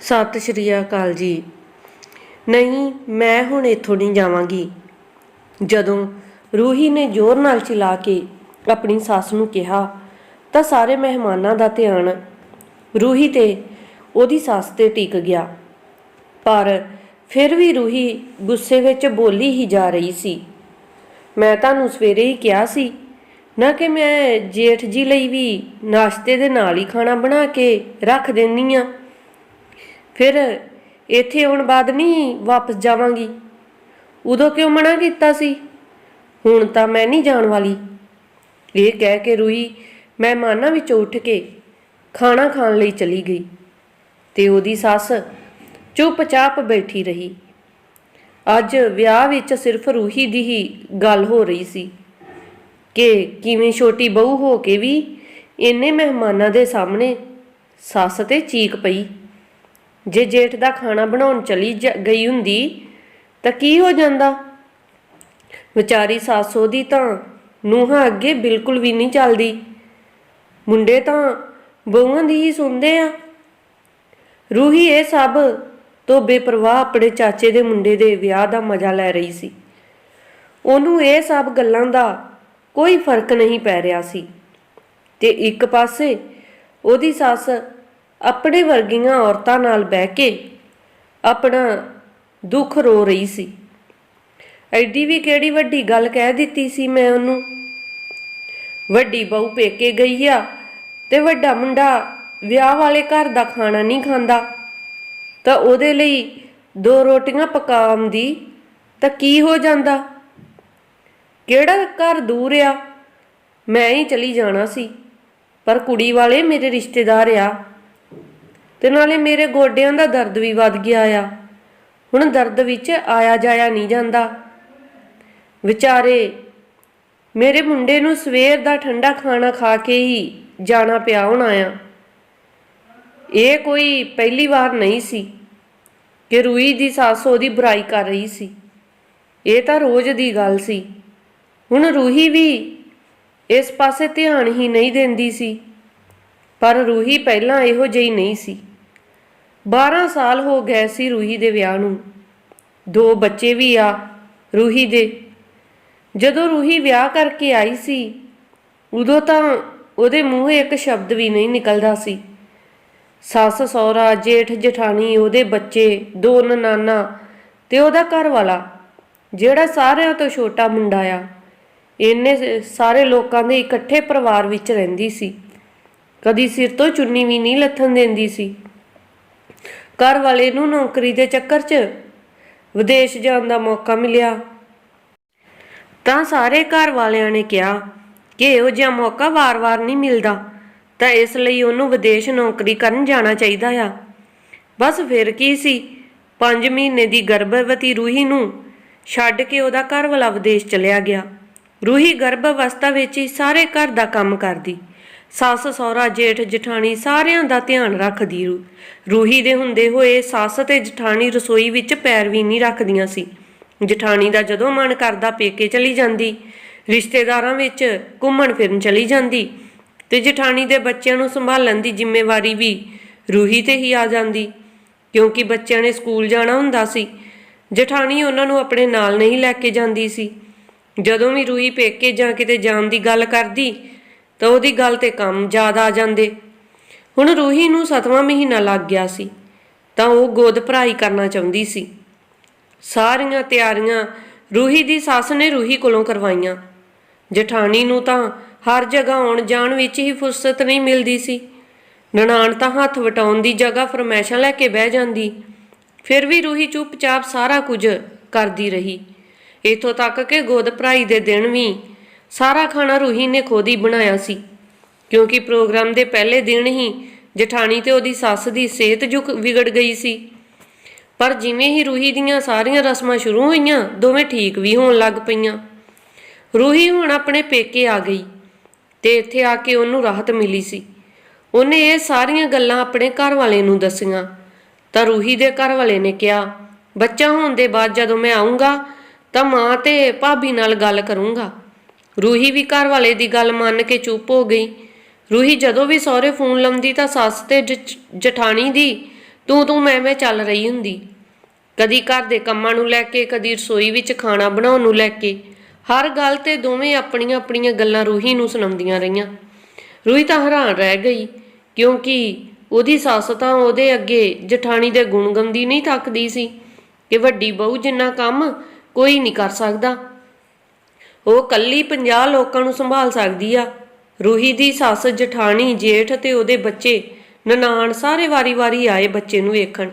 ਸਤਿ ਸ਼੍ਰੀ ਅਕਾਲ ਜੀ। ਨਹੀਂ, ਮੈਂ ਹੁਣ ਇੱਥੋਂ ਨਹੀਂ ਜਾਵਾਂਗੀ। ਜਦੋਂ ਰੂਹੀ ਨੇ ਜ਼ੋਰ ਨਾਲ ਚਿਲਾ ਕੇ ਆਪਣੀ ਸੱਸ ਨੂੰ ਕਿਹਾ, ਤਾਂ ਸਾਰੇ ਮਹਿਮਾਨਾਂ ਦਾ ਧਿਆਨ ਰੂਹੀ ਤੇ ਉਹਦੀ ਸੱਸ ਤੇ ਟਿਕ ਗਿਆ। ਪਰ ਫਿਰ ਵੀ ਰੂਹੀ ਗੁੱਸੇ ਵਿੱਚ ਬੋਲੀ ਹੀ ਜਾ ਰਹੀ ਸੀ। ਮੈਂ ਤੁਹਾਨੂੰ ਸਵੇਰੇ ਹੀ ਕਿਹਾ ਸੀ, ਨਾ ਕਿ ਮੈਂ ਜੇਠ ਜੀ ਲਈ ਵੀ ਨਾਸ਼ਤੇ ਦੇ ਨਾਲ ਹੀ ਖਾਣਾ ਬਣਾ ਕੇ ਰੱਖ ਦਿੰਨੀ ਆ। ਫਿਰ ਇੱਥੇ ਆਉਣ ਬਾਅਦ ਨਹੀਂ ਵਾਪਸ ਜਾਵਾਂਗੀ। ਉਦੋਂ ਕਿਉਂ ਮਨਾ ਕੀਤਾ ਸੀ? ਹੁਣ ਤਾਂ ਮੈਂ ਨਹੀਂ ਜਾਣ ਵਾਲੀ। ਇਹ ਕਹਿ ਕੇ ਰੂਹੀ ਮਹਿਮਾਨਾਂ ਵਿੱਚੋਂ ਉੱਠ ਕੇ ਖਾਣਾ ਖਾਣ ਲਈ ਚਲੀ ਗਈ ਤੇ ਉਹਦੀ ਸੱਸ ਚੁੱਪਚਾਪ ਬੈਠੀ ਰਹੀ। ਅੱਜ ਵਿਆਹ ਵਿੱਚ ਸਿਰਫ ਰੂਹੀ ਦੀ ਹੀ ਗੱਲ ਹੋ ਰਹੀ ਸੀ ਕਿ ਕਿਵੇਂ ਛੋਟੀ ਬਹੂ ਹੋ ਕੇ ਵੀ ਇੰਨੇ ਮਹਿਮਾਨਾਂ ਦੇ ਸਾਹਮਣੇ ਸੱਸ ਤੇ ਚੀਕ ਪਈ। ਜੇ ਜੇਠ ਦਾ ਖਾਣਾ ਬਣਾਉਣ ਚਲੀ ਜ- ਗਈ ਹੁੰਦੀ, ਤਾਂ ਕੀ ਹੋ ਜਾਂਦਾ? ਵਿਚਾਰੀ ਸੱਸ ਉਹਦੀ ਤਾਂ ਨੂੰਹਾਂ ਅੱਗੇ ਬਿਲਕੁਲ ਵੀ ਨਹੀਂ ਚੱਲਦੀ। ਮੁੰਡੇ ਤਾਂ ਬਹੂਆਂ ਦੀ ਹੀ ਸੁਣਦੇ ਆ। ਰੂਹੀ ਇਹ ਸਭ ਤੋਂ ਬੇਪਰਵਾਹ ਆਪਣੇ ਚਾਚੇ ਦੇ ਮੁੰਡੇ ਦੇ ਵਿਆਹ ਦਾ ਮਜ਼ਾ ਲੈ ਰਹੀ ਸੀ। ਉਹਨੂੰ ਇਹ ਸਭ ਗੱਲਾਂ ਦਾ ਕੋਈ ਫ਼ਰਕ ਨਹੀਂ ਪੈ ਰਿਹਾ ਸੀ। ਤੇ ਇੱਕ ਪਾਸੇ ਉਹਦੀ ਸੱਸ ਆਪਣੇ ਵਰਗੀਆਂ ਔਰਤਾਂ ਨਾਲ ਬਹਿ ਕੇ ਆਪਣਾ ਦੁੱਖ ਰੋ ਰਹੀ ਸੀ। ਐਡੀ ਵੀ ਕਿਹੜੀ ਵੱਡੀ ਗੱਲ ਕਹਿ ਦਿੱਤੀ ਸੀ ਮੈਂ ਉਹਨੂੰ? ਵੱਡੀ ਬਹੂ ਪੇਕੇ ਗਈ ਆ ਤੇ ਵੱਡਾ ਮੁੰਡਾ ਵਿਆਹ ਵਾਲੇ ਘਰ ਦਾ ਖਾਣਾ ਨਹੀਂ ਖਾਂਦਾ। ਤਾਂ ਉਹਦੇ ਲਈ ਦੋ ਰੋਟੀਆਂ ਪਕਾਉਣ ਦੀ ਤਾਂ ਕੀ ਹੋ ਜਾਂਦਾ? ਕਿਹੜਾ ਘਰ ਦੂਰ ਆ? ਮੈਂ ਹੀ ਚਲੀ ਜਾਣਾ ਸੀ, ਪਰ ਕੁੜੀ ਵਾਲੇ ਮੇਰੇ ਰਿਸ਼ਤੇਦਾਰ ਆ। ਤੇ ਨਾਲੇ ਮੇਰੇ ਗੋਡਿਆਂ ਦਾ ਦਰਦ ਵੀ ਵੱਧ ਗਿਆ ਆ। ਹੁਣ ਦਰਦ ਵਿੱਚ ਆਇਆ ਜਾਇਆ ਨਹੀਂ ਜਾਂਦਾ। ਵਿਚਾਰੇ, ਮੇਰੇ ਮੁੰਡੇ ਨੂੰ ਸਵੇਰ ਦਾ ਠੰਡਾ ਖਾਣਾ ਖਾ ਕੇ ਹੀ ਜਾਣਾ ਪਿਆ ਹੋਣਾ ਆ। ਇਹ ਕੋਈ ਪਹਿਲੀ ਵਾਰ ਨਹੀਂ ਸੀ ਕਿ ਰੂਈ ਦੀ ਸੱਸ ਉਹਦੀ ਬੁਰਾਈ ਕਰ ਰਹੀ ਸੀ। ਇਹ ਤਾਂ ਰੋਜ਼ ਦੀ ਗੱਲ ਸੀ। ਹੁਣ ਰੂਹੀ ਵੀ ਇਸ ਪਾਸੇ ਧਿਆਨ ਹੀ ਨਹੀਂ ਦਿੰਦੀ ਸੀ। ਪਰ ਰੂਹੀ ਪਹਿਲਾਂ ਇਹੋ ਜਿਹੀ ਨਹੀਂ ਸੀ। 12 ਸਾਲ ਹੋ ਗਏ ਸੀ ਰੂਹੀ ਦੇ ਵਿਆਹ ਨੂੰ। ਦੋ ਬੱਚੇ ਵੀ ਆ ਰੂਹੀ ਦੇ। ਜਦੋਂ ਰੂਹੀ ਵਿਆਹ ਕਰਕੇ ਆਈ ਸੀ, ਉਦੋਂ ਤਾਂ ਉਹਦੇ ਮੂੰਹ ਇੱਕ ਸ਼ਬਦ ਵੀ ਨਹੀਂ ਨਿਕਲਦਾ ਸੀ। ਸੱਸ, ਸਹੁਰਾ, ਜੇਠ, ਜਠਾਣੀ, ਉਹਦੇ ਬੱਚੇ, ਦੋ ਨਨਾਨਾ ਤੇ ਉਹਦਾ ਘਰ ਵਾਲਾ ਜਿਹੜਾ ਸਾਰਿਆਂ ਤੋਂ ਛੋਟਾ ਮੁੰਡਾ ਆ। ਇੰਨੇ ਸਾਰੇ ਲੋਕਾਂ ਦੇ ਇਕੱਠੇ ਪਰਿਵਾਰ ਵਿੱਚ ਰਹਿੰਦੀ ਸੀ। ਕਦੀ ਸਿਰ ਤੋਂ ਚੁੰਨੀ ਵੀ ਨਹੀਂ ਲੱਥਣ ਦਿੰਦੀ ਸੀ। ਘਰ ਵਾਲੇ ਨੂੰ ਨੌਕਰੀ ਦੇ ਚੱਕਰ 'ਚ ਵਿਦੇਸ਼ ਜਾਣ ਦਾ ਮੌਕਾ ਮਿਲਿਆ। ਤਾਂ ਸਾਰੇ ਘਰ ਵਾਲਿਆਂ ਨੇ ਕਿਹਾ ਕਿ ਇਹੋ ਜਿਹਾ ਮੌਕਾ ਵਾਰ-ਵਾਰ ਨਹੀਂ ਮਿਲਦਾ, ਤਾਂ ਇਸ ਲਈ ਉਹਨੂੰ ਵਿਦੇਸ਼ ਨੌਕਰੀ ਕਰਨ ਜਾਣਾ ਚਾਹੀਦਾ ਆ। ਬਸ ਫਿਰ ਕੀ ਸੀ 5 ਮਹੀਨੇ ਦੀ ਗਰਭਵਤੀ ਰੂਹੀ ਨੂੰ ਛੱਡ ਕੇ ਉਹਦਾ ਘਰ ਵਾਲਾ ਵਿਦੇਸ਼ ਚਲਿਆ ਗਿਆ। ਰੂਹੀ ਗਰਭ ਅਵਸਥਾ ਵਿੱਚ ਹੀ ਸਾਰੇ ਘਰ ਦਾ ਕੰਮ ਕਰਦੀ। ਸੱਸ, ਸਹੁਰਾ, ਜੇਠ, ਜਠਾਣੀ ਸਾਰਿਆਂ ਦਾ ਧਿਆਨ ਰੱਖਦੀ ਰੂ- ਰੂਹੀ ਦੇ ਹੁੰਦੇ ਹੋਏ ਸੱਸ ਤੇ ਜਠਾਣੀ ਰਸੋਈ ਵਿੱਚ ਪੈਰ ਵੀ ਨਹੀਂ ਰੱਖਦੀਆਂ ਸੀ। ਜਠਾਣੀ ਦਾ ਜਦੋਂ ਮਨ ਕਰਦਾ ਪੇਕੇ ਚਲੀ ਜਾਂਦੀ, ਰਿਸ਼ਤੇਦਾਰਾਂ ਵਿੱਚ ਘੁੰਮਣ ਫਿਰਨ ਚਲੀ ਜਾਂਦੀ ਤੇ ਜਠਾਣੀ ਦੇ ਬੱਚਿਆਂ ਨੂੰ ਸੰਭਾਲਣ ਦੀ ਜ਼ਿੰਮੇਵਾਰੀ ਵੀ ਰੂਹੀ ਤੇ ਹੀ ਆ ਜਾਂਦੀ, ਕਿਉਂਕਿ ਬੱਚਿਆਂ ਨੇ ਸਕੂਲ ਜਾਣਾ ਹੁੰਦਾ ਸੀ। ਜਠਾਣੀ ਉਹਨਾਂ ਨੂੰ ਆਪਣੇ ਨਾਲ ਨਹੀਂ ਲੈ ਕੇ ਜਾਂਦੀ ਸੀ। ਜਦੋਂ ਵੀ ਰੂਹੀ ਪੇਕੇ ਜਾਂ ਕਿਤੇ ਜਾਣ ਦੀ ਗੱਲ ਕਰਦੀ ਤਾਂ ਉਹਦੀ ਗੱਲ ਤੇ ਕੰਮ ਜ਼ਿਆਦਾ ਆ ਜਾਂਦੇ। ਹੁਣ ਰੂਹੀ ਨੂੰ ਸਤਵਾਂ ਮਹੀਨਾ ਲੱਗ ਗਿਆ ਸੀ, ਤਾਂ ਉਹ ਗੋਦ ਭਰਾਈ ਕਰਨਾ ਚਾਹੁੰਦੀ ਸੀ। ਸਾਰੀਆਂ ਤਿਆਰੀਆਂ ਰੂਹੀ ਦੀ ਸੱਸ ਨੇ ਰੂਹੀ ਕੋਲੋਂ ਕਰਵਾਈਆਂ। ਜਠਾਣੀ ਨੂੰ ਤਾਂ ਹਰ ਜਗ੍ਹਾ ਆਉਣ ਜਾਣ ਵਿੱਚ ਹੀ ਫੁਰਸਤ ਨਹੀਂ ਮਿਲਦੀ ਸੀ। ਨਨਾਣ ਤਾਂ ਹੱਥ ਵਟਾਉਣ ਦੀ ਜਗ੍ਹਾ ਫਰਮੈਸ਼ਾਂ ਲੈ ਕੇ ਬਹਿ ਜਾਂਦੀ। ਫਿਰ ਵੀ ਰੂਹੀ ਚੁੱਪਚਾਪ ਸਾਰਾ ਕੁਝ ਕਰਦੀ ਰਹੀ। ਇਥੋਂ ਤੱਕ ਕਿ ਗੋਦ ਭਰਾਈ ਦੇ ਦਿਨ ਵੀ ਸਾਰਾ ਖਾਣਾ ਰੂਹੀ ਨੇ ਖੁਦ ਹੀ ਬਣਾਇਆ ਸੀ। ਕਿਉਂਕਿ ਪ੍ਰੋਗਰਾਮ ਦੇ ਪਹਿਲੇ ਦਿਨ ਹੀ ਜਠਾਣੀ ਤੇ ਉਹਦੀ ਸੱਸ ਦੀ ਸਿਹਤ ਜੁਕ ਵਿਗੜ ਗਈ ਸੀ। ਪਰ ਜਿਵੇਂ ਹੀ ਰੂਹੀ ਦੀਆਂ ਸਾਰੀਆਂ ਰਸਮਾਂ ਸ਼ੁਰੂ ਹੋਈਆਂ, ਦੋਵੇਂ ਠੀਕ ਵੀ ਹੋਣ ਲੱਗ ਪਈਆਂ। ਰੂਹੀ ਹੁਣ ਆਪਣੇ ਪੇਕੇ ਆ ਗਈ ਤੇ ਇੱਥੇ ਆ ਕੇ ਉਹਨੂੰ ਰਾਹਤ ਮਿਲੀ ਸੀ। ਉਹਨੇ ਇਹ ਸਾਰੀਆਂ ਗੱਲਾਂ ਆਪਣੇ ਘਰ ਵਾਲੇ ਨੂੰ ਦੱਸੀਆਂ। ਤਾਂ ਰੂਹੀ ਦੇ ਘਰ ਵਾਲੇ ਨੇ ਕਿਹਾ, ਬੱਚਾ ਹੋਣ ਦੇ ਬਾਅਦ ਜਦੋਂ ਮੈਂ ਆਉਂਗਾ ਤਾਂ ਮਾਂ ਤੇ ਭਾਬੀ ਨਾਲ ਗੱਲ ਕਰੂੰਗਾ। ਰੂਹੀ ਵੀ ਘਰ ਵਾਲੇ ਦੀ ਗੱਲ ਮੰਨ ਕੇ ਚੁੱਪ ਹੋ ਗਈ। ਰੂਹੀ ਜਦੋਂ ਵੀ ਸਹੁਰੇ ਫੋਨ ਲਾਉਂਦੀ ਤਾਂ ਸੱਸ ਤੇ ਜਠਾਣੀ ਦੀ, ਤੂੰ ਤੂੰ, ਮੈਂ ਮੈਂ ਚੱਲ ਰਹੀ ਹੁੰਦੀ। ਕਦੀ ਘਰ ਦੇ ਕੰਮਾਂ ਨੂੰ ਲੈ ਕੇ, ਕਦੀ ਰਸੋਈ ਵਿੱਚ ਖਾਣਾ ਬਣਾਉਣ ਨੂੰ ਲੈ ਕੇ, ਹਰ ਗੱਲ ਤੇ ਦੋਵੇਂ ਆਪਣੀਆਂ ਆਪਣੀਆਂ ਗੱਲਾਂ ਰੂਹੀ ਨੂੰ ਸੁਣਾਉਂਦੀਆਂ ਰਹੀਆਂ। ਰੂਹੀ ਤਾਂ ਹੈਰਾਨ ਰਹਿ ਗਈ, ਕਿਉਂਕਿ ਉਹਦੀ ਸੱਸ ਤਾਂ ਉਹਦੇ ਅੱਗੇ ਜਠਾਣੀ ਦੇ ਗੁਣ ਗਾਉਂਦੀ ਨਹੀਂ ਥੱਕਦੀ ਸੀ ਕਿ ਵੱਡੀ ਬਹੂ ਜਿੰਨਾ ਕੰਮ ਕੋਈ ਨਹੀਂ ਕਰ ਸਕਦਾ। ਉਹ ਕੱਲੀ 50 ਲੋਕਾਂ ਨੂੰ ਸੰਭਾਲ ਸਕਦੀ ਆ। ਰੂਹੀ ਦੀ ਸੱਸ, ਜਠਾਣੀ, ਜੇਠ ਤੇ ਉਹਦੇ ਬੱਚੇ, ਨਨਾਣ ਸਾਰੇ ਵਾਰੀ-ਵਾਰੀ ਆਏ ਬੱਚੇ ਨੂੰ ਵੇਖਣ।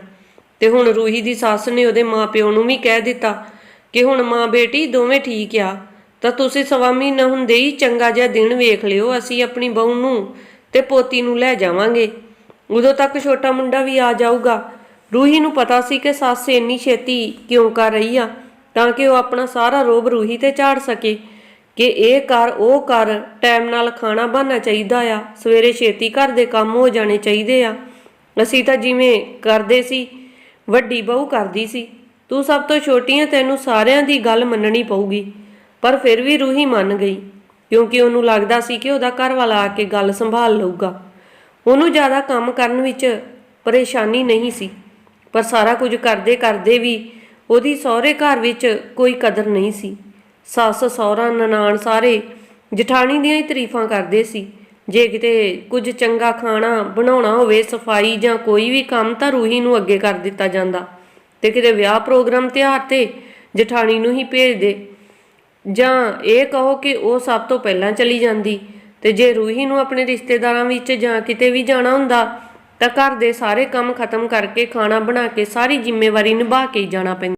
ਤੇ ਹੁਣ ਰੂਹੀ ਦੀ ਸੱਸ ਨੇ ਉਹਦੇ ਮਾਪਿਓ ਨੂੰ ਵੀ ਕਹਿ ਦਿੱਤਾ ਕਿ ਹੁਣ ਮਾਂ ਬੇਟੀ ਦੋਵੇਂ ਠੀਕ ਆ, ਤਾਂ ਤੁਸੀਂ ਸਵਾ ਮਹੀਨਾ ਹੁੰਦੇ ਹੀ ਚੰਗਾ ਜਿਹਾ ਦਿਨ ਵੇਖ ਲਿਓ, ਅਸੀਂ ਆਪਣੀ ਬਹੂ ਨੂੰ ਤੇ ਪੋਤੀ ਨੂੰ ਲੈ ਜਾਵਾਂਗੇ। ਉਦੋਂ ਤੱਕ ਛੋਟਾ ਮੁੰਡਾ ਵੀ ਆ ਜਾਊਗਾ। ਰੂਹੀ ਨੂੰ ਪਤਾ ਸੀ ਕਿ ਸੱਸ ਇੰਨੀ ਛੇਤੀ ਕਿਉਂ ਕਰ ਰਹੀ ਆ। ਤਾਂ ਕਿ ਉਹ ਆਪਣਾ ਸਾਰਾ ਰੋਬ ਰੂਹੀ ਤੇ ਝਾੜ ਸਕੇ। ਕਿ ਇਹ ਕਰ ਉਹ ਕਰ ਟਾਈਮ ਨਾਲ ਖਾਣਾ ਬਣਨਾ ਚਾਹੀਦਾ ਆ। ਸਵੇਰੇ ਛੇਤੀ ਘਰ ਦੇ ਕੰਮ ਹੋ ਜਾਣੇ ਚਾਹੀਦੇ ਆ। ਅਸੀਂ ਤਾਂ ਜਿਵੇਂ ਕਰਦੇ ਸੀ, ਵੱਡੀ ਬਹੂ ਕਰਦੀ ਸੀ। ਤੂੰ ਸਭ ਤੋਂ ਛੋਟੀ ਹੈ ਤੈਨੂੰ ਸਾਰਿਆਂ ਦੀ ਗੱਲ ਮੰਨਣੀ ਪਊਗੀ। ਪਰ ਫਿਰ ਵੀ ਰੂਹੀ ਮੰਨ ਗਈ, ਕਿਉਂਕਿ ਉਹਨੂੰ ਲੱਗਦਾ ਸੀ ਕਿ ਉਹਦਾ ਘਰ ਵਾਲਾ ਆ ਕੇ ਗੱਲ ਸੰਭਾਲ ਲਊਗਾ। ਉਹਨੂੰ ਜ਼ਿਆਦਾ ਕੰਮ ਕਰਨ ਵਿੱਚ ਪਰੇਸ਼ਾਨੀ ਨਹੀਂ ਸੀ, ਪਰ ਸਾਰਾ ਕੁਝ ਕਰਦੇ ਕਰਦੇ ਵੀ ਉਹਦੀ ਸਹੁਰੇ ਘਰ ਵਿੱਚ ਕੋਈ ਕਦਰ ਨਹੀਂ ਸੀ। ਸੱਸ, ਸਹੁਰਾ, ਨਨਾਣ ਸਾਰੇ ਜਠਾਣੀ ਦੀਆਂ ਹੀ ਤਾਰੀਫਾਂ ਕਰਦੇ ਸੀ। ਜੇ ਕਿਤੇ ਕੁਝ ਚੰਗਾ ਖਾਣਾ ਬਣਾਉਣਾ ਹੋਵੇ, ਸਫ਼ਾਈ ਜਾਂ ਕੋਈ ਵੀ ਕੰਮ ਤਾਂ ਰੂਹੀ ਨੂੰ ਅੱਗੇ ਕਰ ਦਿੱਤਾ ਜਾਂਦਾ। ਤੇ ਕਿਤੇ ਵਿਆਹ ਪ੍ਰੋਗਰਾਮ ਤਿਉਹਾਰ ਤੇ ਜਠਾਣੀ ਨੂੰ ਹੀ ਭੇਜ ਦੇ। ਜਾਂ ਇਹ ਕਹੋ ਕਿ ਉਹ ਸਭ ਤੋਂ ਪਹਿਲਾਂ ਚਲੀ ਜਾਂਦੀ। ਤੇ ਜੇ ਰੂਹੀ ਨੂੰ ਆਪਣੇ ਰਿਸ਼ਤੇਦਾਰਾਂ ਵਿੱਚ ਜਾਂ ਕਿਤੇ ਵੀ ਜਾਣਾ ਹੁੰਦਾ ਤਾਂ ਘਰ ਦੇ ਸਾਰੇ ਕੰਮ ਖਤਮ ਕਰਕੇ ਖਾਣਾ ਬਣਾ ਕੇ ਸਾਰੀ ਜ਼ਿੰਮੇਵਾਰੀ ਨਿਭਾ ਕੇ ਜਾਣਾ ਪੈਂਦਾ।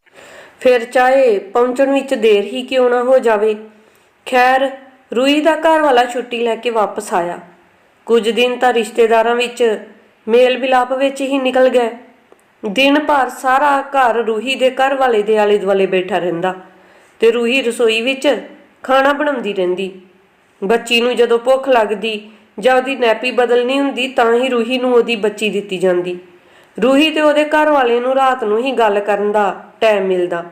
ਫਿਰ ਚਾਹੇ ਪਹੁੰਚਣ ਵਿੱਚ ਦੇਰ ਹੀ ਕਿਉਂ ਨਾ ਹੋ ਜਾਵੇ, ਖੈਰ ਰੂਹੀ ਦਾ ਘਰ ਵਾਲਾ ਛੁੱਟੀ ਲੈ ਕੇ ਵਾਪਸ ਆਇਆ। ਕੁਝ ਦਿਨ ਤਾਂ ਰਿਸ਼ਤੇਦਾਰਾਂ ਵਿੱਚ ਮੇਲ ਮਿਲਾਪ ਵਿੱਚ ਹੀ ਨਿਕਲ ਗਏ ਦਿਨ ਭਰ ਸਾਰਾ ਘਰ ਰੂਹੀ ਦੇ ਘਰ ਵਾਲੇ ਦੇ ਆਲੇ ਦੁਆਲੇ ਬੈਠਾ ਰਹਿੰਦਾ ਤੇ ਰੂਹੀ ਰਸੋਈ ਵਿੱਚ ਖਾਣਾ ਬਣਾਉਂਦੀ ਰਹਿੰਦੀ। ਬੱਚੀ ਨੂੰ ਜਦੋਂ ਭੁੱਖ ਲੱਗਦੀ ਜਾਂ ਉਹਦੀ ਨੈਪੀ ਬਦਲਣੀ ਹੁੰਦੀ ਤਾਂ ਹੀ ਰੂਹੀ ਨੂੰ ਉਹਦੀ ਬੱਚੀ ਦਿੱਤੀ ਜਾਂਦੀ। ਰੂਹੀ ਤੇ ਉਹਦੇ ਘਰ ਵਾਲੇ ਨੂੰ ਰਾਤ ਨੂੰ ਹੀ ਗੱਲ ਕਰਨ ਦਾ ਟਾਈਮ ਮਿਲਦਾ।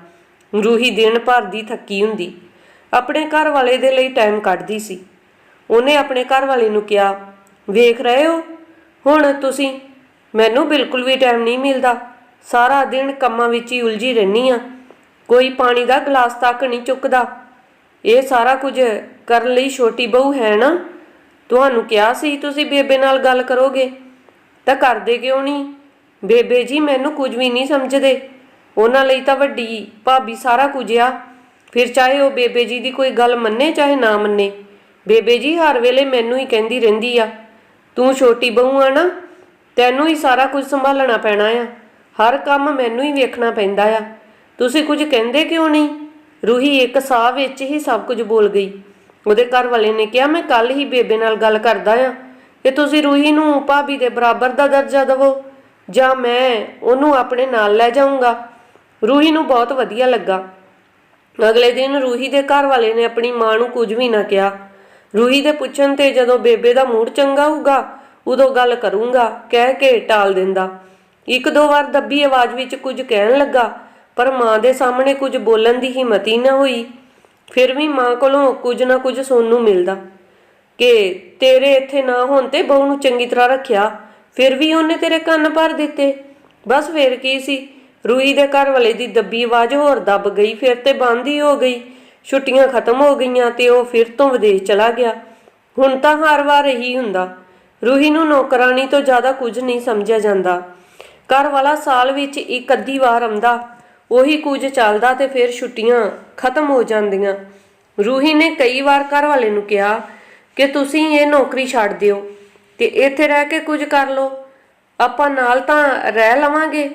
ਰੂਹੀ ਦਿਨ ਭਰ ਦੀ ਥੱਕੀ ਹੁੰਦੀ। ਆਪਣੇ ਘਰ ਵਾਲੇ ਦੇ ਲਈ ਟਾਈਮ ਕੱਢਦੀ ਸੀ। ਉਹਨੇ ਆਪਣੇ ਘਰ ਵਾਲੇ ਨੂੰ ਕਿਹਾ, ਵੇਖ ਰਹੇ ਹੋ? ਹੁਣ ਤੁਸੀਂ, ਮੈਨੂੰ ਬਿਲਕੁਲ ਵੀ ਟਾਈਮ ਨਹੀਂ ਮਿਲਦਾ। ਸਾਰਾ ਦਿਨ ਕੰਮਾਂ ਵਿੱਚ ਹੀ ਉਲਝੀ ਰਹਿਨੀ ਆ। ਕੋਈ ਪਾਣੀ ਦਾ ਗਲਾਸ ਤੱਕ ਨਹੀਂ ਚੁੱਕਦਾ। ਇਹ ਸਾਰਾ ਕੁਝ ਕਰਨ ਲਈ ਛੋਟੀ ਬਹੂ ਹੈ ਨਾ? ਤੁਹਾਨੂੰ ਕਿਹਾ ਸੀ ਤੁਸੀਂ ਬੇਬੇ ਨਾਲ ਗੱਲ ਕਰੋਗੇ? ਤਾਂ ਕਰਦੇ ਕਿਉਂ ਨਹੀਂ? ਬੇਬੇ ਜੀ ਮੈਨੂੰ ਕੁਝ ਵੀ ਨਹੀਂ ਸਮਝਦੇ। ਉਹਨਾਂ ਲਈ ਤਾਂ ਵੱਡੀ ਭਾਬੀ ਸਾਰਾ ਕੁਝ ਆ। ਫਿਰ ਚਾਹੇ ਉਹ ਬੇਬੇ ਜੀ ਦੀ ਕੋਈ ਗੱਲ ਮੰਨੇ ਚਾਹੇ ਨਾ ਮੰਨੇ, ਬੇਬੇ ਜੀ ਹਰ ਵੇਲੇ ਮੈਨੂੰ ਹੀ ਕਹਿੰਦੀ ਰਹਿੰਦੀ ਆ। ਤੂੰ ਛੋਟੀ ਬਹੂ ਆ ਨਾ, ਤੈਨੂੰ ਹੀ ਸਾਰਾ ਕੁਝ ਸੰਭਾਲਣਾ ਪੈਣਾ ਆ। ਹਰ ਕੰਮ ਮੈਨੂੰ ਹੀ ਵੇਖਣਾ ਪੈਂਦਾ ਆ। ਤੁਸੀਂ ਕੁਝ ਕਹਿੰਦੇ ਕਿਉਂ ਨਹੀਂ? ਰੂਹੀ ਇੱਕ ਸਾਹ ਵਿੱਚ ਹੀ ਸਭ ਕੁਝ ਬੋਲ ਗਈ। ਉਹਦੇ ਘਰ ਵਾਲੇ ਨੇ ਕਿਹਾ, ਮੈਂ ਕੱਲ ਹੀ ਬੇਬੇ ਨਾਲ ਗੱਲ ਕਰਦਾ ਆ। ਕਿ ਤੁਸੀਂ ਰੂਹੀ ਨੂੰ, ਭਾਬੀ ਦੇ ਬਰਾਬਰ ਦਾ ਦਰਜਾ ਦਿਵੋ। ਜਾਂ ਮੈਂ ਉਹਨੂੰ ਆਪਣੇ ਨਾਲ ਲੈ ਜਾਊਂਗਾ? ਰੂਹੀ ਨੂੰ ਬਹੁਤ ਵਧੀਆ ਲੱਗਾ। ਅਗਲੇ ਦਿਨ ਰੂਹੀ ਦੇ ਘਰ ਵਾਲੇ ਨੇ ਆਪਣੀ ਮਾਂ ਨੂੰ ਕੁਝ ਵੀ ਨਾ ਕਿਹਾ। ਰੂਹੀ ਦੇ ਪੁੱਛਣ ਤੇ ਜਦੋਂ ਬੇਬੇ ਦਾ ਮੂਡ ਚੰਗਾ ਹੋਊਗਾ, ਉਦੋਂ ਗੱਲ ਕਰੂੰਗਾ, ਕਹਿ ਕੇ ਟਾਲ ਦਿੰਦਾ। ਇੱਕ ਦੋ ਵਾਰ ਦੱਬੀ ਆਵਾਜ਼ ਵਿੱਚ ਕੁਝ ਕਹਿਣ ਲੱਗਾ, ਪਰ ਮਾਂ ਦੇ ਸਾਹਮਣੇ ਕੁਝ ਬੋਲਣ ਦੀ ਹਿੰਮਤ ਹੀ ਨਾ ਹੋਈ। ਫਿਰ ਵੀ ਮਾਂ ਕੋਲੋਂ ਕੁਝ ਨਾ ਕੁਝ ਸੁਣਨ ਨੂੰ ਮਿਲਦਾ ਕਿ ਤੇਰੇ ਇੱਥੇ ਨਾ ਹੋਣ ਤੇ ਬਹੂ ਨੂੰ ਚੰਗੀ ਤਰ੍ਹਾਂ ਰੱਖਿਆ, ਫਿਰ ਵੀ ਉਹਨੇ ਤੇਰੇ ਕੰਨ ਭਰ ਦਿੱਤੇ। ਬਸ ਫਿਰ ਕੀ ਸੀ ਰੂਹੀ ਦੇ ਘਰ ਵਾਲੇ ਦੀ ਦੱਬੀ ਆਵਾਜ਼ ਹੋਰ ਦੱਬ ਗਈ, ਫਿਰ ਤੇ ਬੰਦ ਹੀ ਹੋ ਗਈ। ਛੁੱਟੀਆਂ ਖਤਮ ਹੋ ਗਈਆਂ ਤੇ ਉਹ ਫਿਰ ਤੋਂ ਵਿਦੇਸ਼ ਚਲਾ ਗਿਆ। ਹੁਣ ਤਾਂ ਹਰ ਵਾਰ ਇਹੀ ਹੁੰਦਾ, ਰੂਹੀ ਨੂੰ ਨੌਕਰਾਨੀ ਤੋਂ ਜ਼ਿਆਦਾ ਕੁਝ ਨਹੀਂ ਸਮਝਿਆ ਜਾਂਦਾ। ਘਰ ਵਾਲਾ ਸਾਲ ਵਿੱਚ ਇੱਕ ਅੱਧੀ ਵਾਰ ਆਉਂਦਾ ਉਹੀ ਕੁਝ ਚੱਲਦਾ ਤੇ ਫਿਰ ਛੁੱਟੀਆਂ ਖਤਮ ਹੋ ਜਾਂਦੀਆਂ। ਰੂਹੀ ਨੇ ਕਈ ਵਾਰ ਘਰ ਵਾਲੇ ਨੂੰ ਕਿਹਾ ਕਿ ਤੁਸੀਂ ਇਹ ਨੌਕਰੀ ਛੱਡ ਦਿਓ ਤੇ ਇੱਥੇ ਰਹਿ ਕੇ ਕੁਝ ਕਰ ਲਓ। ਆਪਾਂ ਨਾਲ ਤਾਂ ਰਹਿ ਲਵਾਂਗੇ,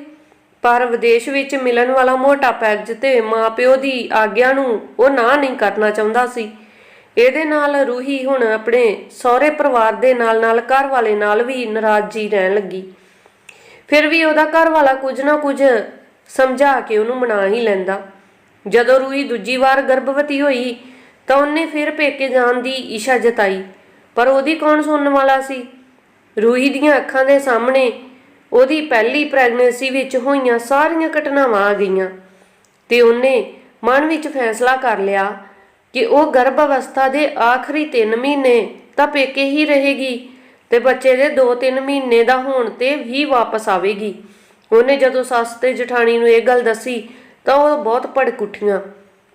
ਪਰ ਵਿਦੇਸ਼ ਵਿੱਚ ਮਿਲਣ ਵਾਲਾ ਮੋਟਾ ਪੈਕਜ ਤੇ ਮਾਪਿਓ ਦੀ ਆਗਿਆ ਨੂੰ ਉਹ ਨਾ ਨਹੀਂ ਕਰਨਾ ਚਾਹੁੰਦਾ ਸੀ। ਇਹਦੇ ਨਾਲ ਰੂਹੀ ਹੁਣ ਆਪਣੇ ਸਹੁਰੇ ਪਰਿਵਾਰ ਦੇ ਨਾਲ ਨਾਲ ਘਰ ਵਾਲੇ ਨਾਲ ਵੀ ਨਾਰਾਜ਼ੀ ਰਹਿਣ ਲੱਗੀ। ਫਿਰ ਵੀ ਉਹਦਾ ਘਰ ਵਾਲਾ ਕੁਝ ਨਾ ਕੁਝ ਸਮਝਾ ਕੇ ਉਹਨੂੰ ਮਨਾ ਹੀ ਲੈਂਦਾ। ਜਦੋਂ ਰੂਹੀ ਦੂਜੀ ਵਾਰ ਗਰਭਵਤੀ ਹੋਈ, ਤਾਂ ਉਹਨੇ ਫਿਰ ਪੇਕੇ ਜਾਣ ਦੀ ਇੱਛਾ ਜਤਾਈ। ਪਰ ਉਹਦੀ ਕੌਣ ਸੁਣਨ ਵਾਲਾ ਸੀ? ਰੂਹੀ ਦੀਆਂ ਅੱਖਾਂ ਦੇ ਸਾਹਮਣੇ ਉਹਦੀ ਪਹਿਲੀ ਪ੍ਰੈਗਨੈਂਸੀ ਵਿੱਚ ਹੋਈਆਂ ਸਾਰੀਆਂ ਘਟਨਾਵਾਂ ਆ ਗਈਆਂ ਤੇ ਉਹਨੇ ਮਨ ਵਿੱਚ ਫੈਸਲਾ ਕਰ ਲਿਆ ਕਿ ਉਹ ਗਰਭ ਅਵਸਥਾ ਦੇ ਆਖਰੀ 3 ਮਹੀਨੇ ਤਾਂ ਪੇਕੇ ਹੀ ਰਹੇਗੀ ਤੇ ਬੱਚੇ ਦੇ 2-3 ਮਹੀਨੇ ਦਾ ਹੋਣ ਤੇ ਵੀ ਵਾਪਸ ਆਵੇਗੀ। ਉਹਨੇ ਜਦੋਂ ਸੱਸ ਤੇ ਜਠਾਣੀ ਨੂੰ ਇਹ ਗੱਲ ਦੱਸੀ, ਤਾਂ ਉਹ ਬਹੁਤ ਭੜਕ ਉੱਠੀਆਂ।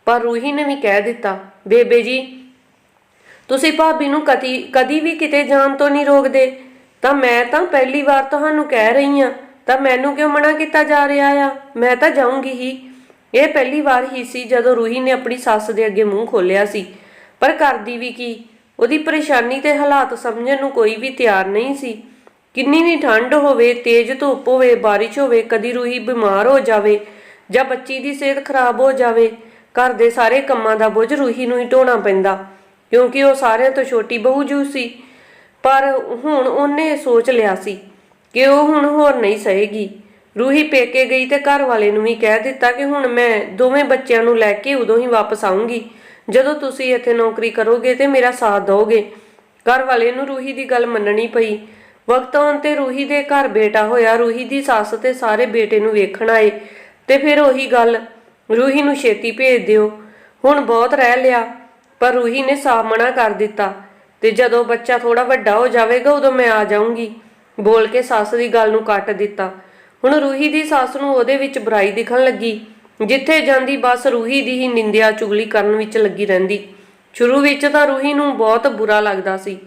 ਪਰ ਰੂਹੀ ਨੇ ਵੀ ਕਹਿ ਦਿੱਤਾ, ਬੇਬੇ ਜੀ, ਤੁਸੀਂ ਭਾਬੀ ਨੂੰ ਕਦੀ ਕਦੀ ਵੀ ਕਿਤੇ ਜਾਣ ਤੋਂ ਨਹੀਂ ਰੋਕਦੇ। ਤਾਂ ਮੈਂ ਤਾਂ ਪਹਿਲੀ ਵਾਰ ਤੁਹਾਨੂੰ ਕਹਿ ਰਹੀ ਆ ਤਾਂ ਮੈਨੂੰ ਕਿਉਂ ਮਨਾ ਕੀਤਾ ਜਾ ਰਿਹਾ ਆ? ਮੈਂ ਤਾਂ ਜਾਊਂਗੀ ਹੀ। ਇਹ ਪਹਿਲੀ ਵਾਰ ਹੀ ਸੀ ਜਦੋਂ ਰੂਹੀ ਨੇ ਆਪਣੀ ਸੱਸ ਦੇ ਅੱਗੇ ਮੂੰਹ ਖੋਲ੍ਹਿਆ ਸੀ। ਪਰ ਕਰਦੀ ਵੀ ਕੀ, ਉਹਦੀ ਪਰੇਸ਼ਾਨੀ ਤੇ ਹਾਲਾਤ ਸਮਝਣ ਨੂੰ ਕੋਈ ਵੀ ਤਿਆਰ ਨਹੀਂ ਸੀ। ਕਿੰਨੀ ਵੀ ਠੰਡ ਹੋਵੇ, ਤੇਜ਼ ਧੁੱਪ ਹੋਵੇ, ਬਾਰਿਸ਼ ਹੋਵੇ, ਕਦੀ ਰੂਹੀ ਬਿਮਾਰ ਹੋ ਜਾਵੇ ਜਾਂ ਬੱਚੀ ਦੀ ਸਿਹਤ ਖਰਾਬ ਹੋ ਜਾਵੇ, ਘਰ ਦੇ ਸਾਰੇ ਕੰਮਾਂ ਦਾ ਬੋਝ ਰੂਹੀ ਨੂੰ ਹੀ ਢੋਣਾ ਪੈਂਦਾ, ਕਿਉਂਕਿ ਉਹ ਸਾਰਿਆਂ ਤੋਂ ਛੋਟੀ ਬਹੂ ਜੂ ਸੀ। ਪਰ ਹੁਣ ਉਹਨੇ ਸੋਚ ਲਿਆ ਸੀ ਕਿ ਉਹ ਹੁਣ ਹੋਰ ਨਹੀਂ ਸਹੇਗੀ। ਰੂਹੀ ਪੇਕੇ ਗਈ ਤੇ ਘਰ ਵਾਲੇ ਨੂੰ ਵੀ ਕਹਿ ਦਿੱਤਾ ਕਿ ਹੁਣ ਮੈਂ ਦੋਵੇਂ ਬੱਚਿਆਂ ਨੂੰ ਲੈ ਕੇ ਉਦੋਂ ਹੀ ਵਾਪਸ ਆਉਂਗੀ ਜਦੋਂ ਤੁਸੀਂ ਇੱਥੇ ਨੌਕਰੀ ਕਰੋਗੇ ਤੇ ਮੇਰਾ ਸਾਥ ਦਿਓਗੇ। ਘਰ ਵਾਲੇ ਨੂੰ ਰੂਹੀ ਦੀ ਗੱਲ ਮੰਨਣੀ ਪਈ। ਵਕਤ ਆਉਣ ਤੇ ਰੂਹੀ ਦੇ ਘਰ ਬੇਟਾ ਹੋਇਆ, ਰੂਹੀ ਦੀ ਸੱਸ ਤੇ ਸਾਰੇ ਬੇਟੇ ਨੂੰ ਵੇਖਣ ਆਏ ਤੇ ਫਿਰ ਉਹੀ ਗੱਲ, ਰੂਹੀ ਨੂੰ ਛੇਤੀ ਭੇਜ ਦਿਓ। ਹੁਣ ਬਹੁਤ ਰਹਿ ਲਿਆ, ਪਰ ਰੂਹੀ ਨੇ ਸਾਹਮਣਾ ਕਰ ਦਿੱਤਾ ਤੇ ਜਦੋਂ ਬੱਚਾ ਥੋੜਾ ਵੱਡਾ ਹੋ ਜਾਵੇਗਾ, ਉਦੋਂ ਮੈਂ ਆ ਜਾਊਂਗੀ, ਬੋਲ ਕੇ ਸੱਸ ਦੀ ਗੱਲ ਨੂੰ ਕੱਟ ਦਿੱਤਾ। ਹੁਣ ਰੂਹੀ ਦੀ ਸੱਸ ਨੂੰ ਉਹਦੇ ਵਿੱਚ ਬੁਰਾਈ ਦਿਖਣ ਲੱਗੀ, ਜਿੱਥੇ ਜਾਂਦੀ ਬਸ ਰੂਹੀ ਦੀ ਹੀ ਨਿੰਦਿਆ ਚੁਗਲੀ ਕਰਨ ਵਿੱਚ ਲੱਗੀ ਰਹਿੰਦੀ। ਸ਼ੁਰੂ ਵਿੱਚ ਤਾਂ ਰੂਹੀ ਨੂੰ ਬਹੁਤ ਬੁਰਾ ਲੱਗਦਾ ਸੀ।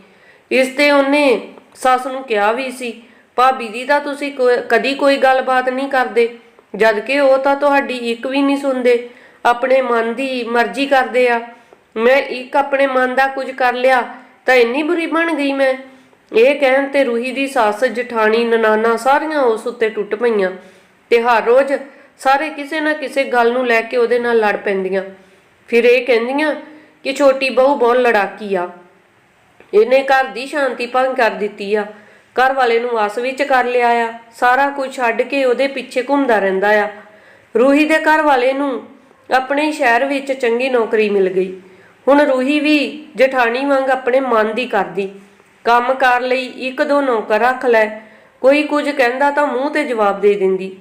ਇਸ ਤੇ ਉਹਨੇ ਸੱਸ ਨੂੰ ਕਿਹਾ ਵੀ ਸੀ, ਭਾਬੀ ਦੀ ਤਾਂ ਤੁਸੀਂ ਕੋਈ- ਕਦੀ ਕੋਈ ਗੱਲਬਾਤ ਨਹੀਂ ਕਰਦੇ। ਜਦ ਕਿ ਉਹ ਤਾਂ ਤੁਹਾਡੀ ਇੱਕ ਵੀ ਨਹੀਂ ਸੁਣਦੇ। ਆਪਣੇ ਮਨ ਦੀ ਮਰਜ਼ੀ ਕਰਦੇ ਆ। ਮੈਂ ਇੱਕ ਆਪਣੇ ਮਨ ਦਾ ਕੁਝ ਕਰ ਲਿਆ, ਤਾਂ ਇੰਨੀ ਬੁਰੀ ਬਣ ਗਈ ਮੈਂ। ਇਹ ਕਹਿਣ ਤੇ ਰੂਹੀ ਦੀ ਸੱਸ, ਜਠਾਣੀ, ਨਨਾਨਾ ਸਾਰੀਆਂ ਉਸ ਉੱਤੇ ਟੁੱਟ ਪਈਆਂ ਤੇ ਹਰ ਰੋਜ਼ ਸਾਰੇ ਕਿਸੇ ਨਾ ਕਿਸੇ ਗੱਲ ਨੂੰ ਲੈ ਕੇ ਉਹਦੇ ਨਾਲ ਲੜ ਪੈਂਦੀਆਂ। ਫਿਰ ਇਹ ਕਹਿੰਦੀਆਂ ਕਿ ਛੋਟੀ ਬਹੂ ਬਹੁਤ ਲੜਾਕੀ ਆ। ਇਹਨੇ ਘਰ ਦੀ ਸ਼ਾਂਤੀ ਭੰਗ ਕਰ ਦਿੱਤੀ ਆ। ਘਰ ਵਾਲੇ ਨੂੰ ਵਸ ਵਿੱਚ ਕਰ ਲਿਆ ਆ। ਸਾਰਾ ਕੁਝ ਛੱਡ ਕੇ ਉਹਦੇ ਪਿੱਛੇ ਘੁੰਮਦਾ ਰਹਿੰਦਾ ਆ। ਰੂਹੀ ਦੇ ਘਰ ਵਾਲੇ ਨੂੰ ਆਪਣੇ ਸ਼ਹਿਰ ਵਿੱਚ ਚੰਗੀ ਨੌਕਰੀ ਮਿਲ ਗਈ। ਹੁਣ ਰੂਹੀ ਵੀ ਜਠਾਣੀ ਵਾਂਗ ਆਪਣੇ ਮਨ ਦੀ ਕਰਦੀ। ਕੰਮ ਕਰ ਲਈ ਇੱਕ ਦੋ ਨੌਕਰ ਰੱਖ ਲੈ। ਕੋਈ ਕੁਝ ਕਹਿੰਦਾ ਤਾਂ ਮੂੰਹ ਤੇ ਜਵਾਬ ਦੇ ਦਿੰਦੀ।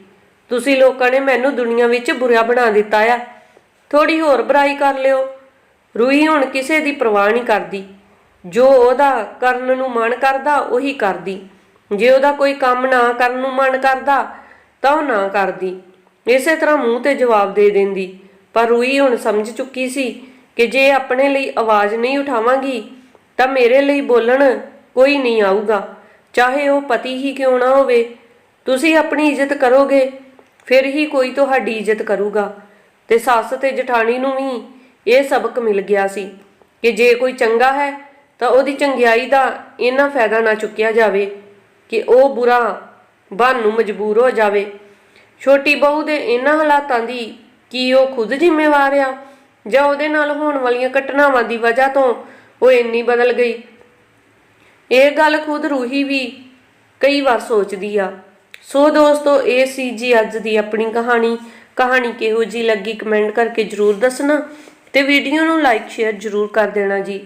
ਤੁਸੀਂ ਲੋਕਾਂ ਨੇ ਮੈਨੂੰ ਦੁਨੀਆ ਵਿੱਚ ਬੁਰਾ ਬਣਾ ਦਿੱਤਾ ਆ। ਥੋੜੀ ਹੋਰ ਬੁਰਾਈ ਕਰ ਲਿਓ। ਰੂਹੀ ਹੁਣ ਕਿਸੇ ਦੀ ਪਰਵਾਹ ਨਹੀਂ ਕਰਦੀ। ਜੋ ਉਹਦਾ ਕਰਨ ਨੂੰ ਮਨ ਕਰਦਾ, ਉਹੀ ਕਰਦੀ। ਜੇ ਉਹਦਾ ਕੋਈ ਕੰਮ ਨਾ ਕਰਨ ਨੂੰ ਮਨ ਕਰਦਾ, ਤਾਂ ਉਹ ਨਾ ਕਰਦੀ। ਇਸੇ ਤਰ੍ਹਾਂ ਮੂੰਹ ਤੇ ਜਵਾਬ ਦੇ ਦਿੰਦੀ। ਪਰ ਰੂਈ ਹੁਣ ਸਮਝ ਚੁੱਕੀ ਸੀ ਕਿ ਜੇ ਆਪਣੇ ਲਈ ਆਵਾਜ਼ ਨਹੀਂ ਉਠਾਵਾਂਗੀ, ਤਾਂ ਮੇਰੇ ਲਈ ਬੋਲਣ ਕੋਈ ਨਹੀਂ ਆਊਗਾ। ਚਾਹੇ ਉਹ ਪਤੀ ਹੀ ਕਿਉਂ ਨਾ ਹੋਵੇ, ਤੁਸੀਂ ਆਪਣੀ ਇੱਜ਼ਤ ਕਰੋਗੇ, ਫਿਰ ਹੀ ਕੋਈ ਤੁਹਾਡੀ ਇੱਜ਼ਤ ਕਰੂਗਾ। ਤੇ ਸੱਸ ਤੇ ਜਠਾਣੀ ਨੂੰ ਵੀ ਇਹ ਸਬਕ ਮਿਲ ਗਿਆ ਸੀ ਕਿ ਜੇ ਕੋਈ ਚੰਗਾ ਹੈ ਤਾਂ ਉਹਦੀ ਚੰਗਿਆਈ ਦਾ ਇਹਨਾਂ ਫਾਇਦਾ ਨਾ ਚੁੱਕਿਆ ਜਾਵੇ ਕਿ ਉਹ ਬੁਰਾ ਬਣ ਨੂੰ ਮਜਬੂਰ ਹੋ ਜਾਵੇ। ਛੋਟੀ ਬਹੂ ਦੇ ਇਹਨਾਂ ਹਾਲਾਤਾਂ ਦੀ ਕੀ ਉਹ ਖੁਦ ਜ਼ਿੰਮੇਵਾਰ ਆ? ਜਾਂ ਉਹਦੇ ਨਾਲ ਹੋਣ ਵਾਲੀਆਂ ਘਟਨਾਵਾਂ ਦੀ ਵਜ੍ਹਾ ਤੋਂ ਉਹ ਇੰਨੀ ਬਦਲ ਗਈ? ਇਹ ਗੱਲ ਖੁਦ ਰੂਹੀ ਵੀ ਕਈ ਵਾਰ ਸੋਚਦੀ ਆ। ਸੋ ਦੋਸਤੋ, ਇਹ ਸੀ ਜੀ ਅੱਜ ਦੀ ਆਪਣੀ ਕਹਾਣੀ। ਕਹਾਣੀ ਕਿਹੋ ਜੀ ਲੱਗੀ ਕਮੈਂਟ ਕਰਕੇ ਜਰੂਰ ਦੱਸਣਾ ਤੇ ਵੀਡੀਓ ਨੂੰ ਲਾਈਕ, ਸ਼ੇਅਰ ਜਰੂਰ ਕਰ ਦੇਣਾ ਜੀ।